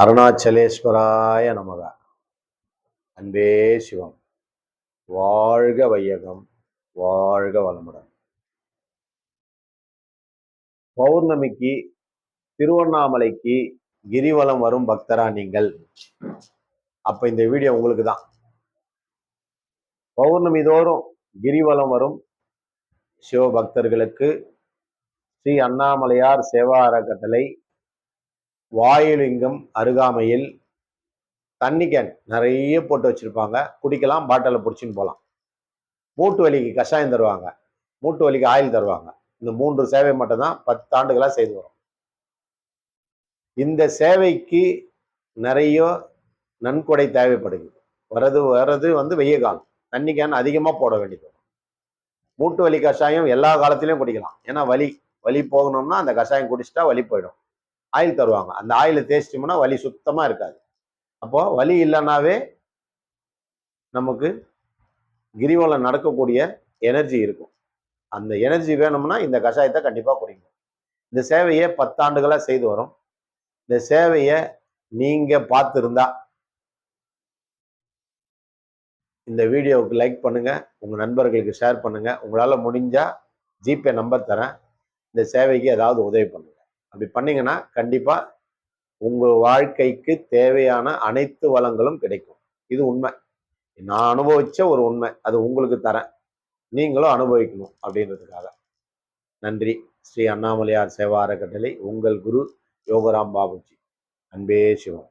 அருணாச்சலேஸ்வராய நமக. அன்பே சிவம். வாழ்க வையகம் வாழ்க வளமுடன். பௌர்ணமிக்கு திருவண்ணாமலைக்கு கிரிவலம் வரும் பக்தரா நீங்கள்? அப்ப இந்த வீடியோ உங்களுக்கு தான் பௌர்ணமி தோறும் கிரிவலம் வரும் சிவபக்தர்களுக்கு ஸ்ரீ அண்ணாமலையார் சேவா அறக்கட்டளை வாயுலிங்கம் அருகாமையில் தண்ணி கேன் நிறைய போட்டு வச்சிருப்பாங்க. குடிக்கலாம் பாட்டிலை பிடிச்சின்னு போகலாம் மூட்டு வலிக்கு கஷாயம் தருவாங்க. மூட்டு வலிக்கு ஆயில் தருவாங்க. இந்த மூன்று சேவை மட்டும்தான் பத்து ஆண்டுகளாக செய்து வரும். இந்த சேவைக்கு நிறைய நன்கொடை தேவைப்படுது வர்றது வர்றது வந்து வெய்ய காலம். தண்ணி கேன் அதிகமாக போட வேண்டியது வரும். மூட்டு வலி கஷாயம் எல்லா காலத்திலையும் குடிக்கலாம். ஏன்னா வலி வலி போகணும்னா அந்த கஷாயம் குடிச்சிட்டா வலி போயிடும். ஆயில் தருவாங்க. அந்த ஆயிலை தேய்ச்சிட்டோம்னா வலி சுத்தமா இருக்காது. அப்போ வலி இல்லைனாவே நமக்கு கிரிவலம் நடக்கக்கூடிய எனர்ஜி இருக்கும். அந்த எனர்ஜி வேணும்னா இந்த கஷாயத்தை கண்டிப்பா குடிக்கணும் இந்த சேவையை பத்தாண்டுகளாக செய்து வரும். இந்த சேவையை நீங்க பார்த்துருந்தா இந்த வீடியோவுக்கு லைக் பண்ணுங்க. உங்க நண்பர்களுக்கு ஷேர் பண்ணுங்க. உங்களால் முடிஞ்சா ஜிபே நம்பர் தரேன். இந்த சேவைக்கு ஏதாவது உதவி பண்ணுங்க. அப்படி பண்ணீங்கன்னா கண்டிப்பாக உங்கள் வாழ்க்கைக்கு தேவையான அனைத்து வளங்களும் கிடைக்கும். இது உண்மை. நான் அனுபவிச்ச ஒரு உண்மை. அது உங்களுக்கு தரேன். நீங்களும் அனுபவிக்கணும் அப்படின்றதுக்காக. நன்றி. ஸ்ரீ அண்ணாமலையார் சேவா அறக்கட்டளை உங்கள் குரு யோகராம் பாபுஜி. அன்பே சிவம்.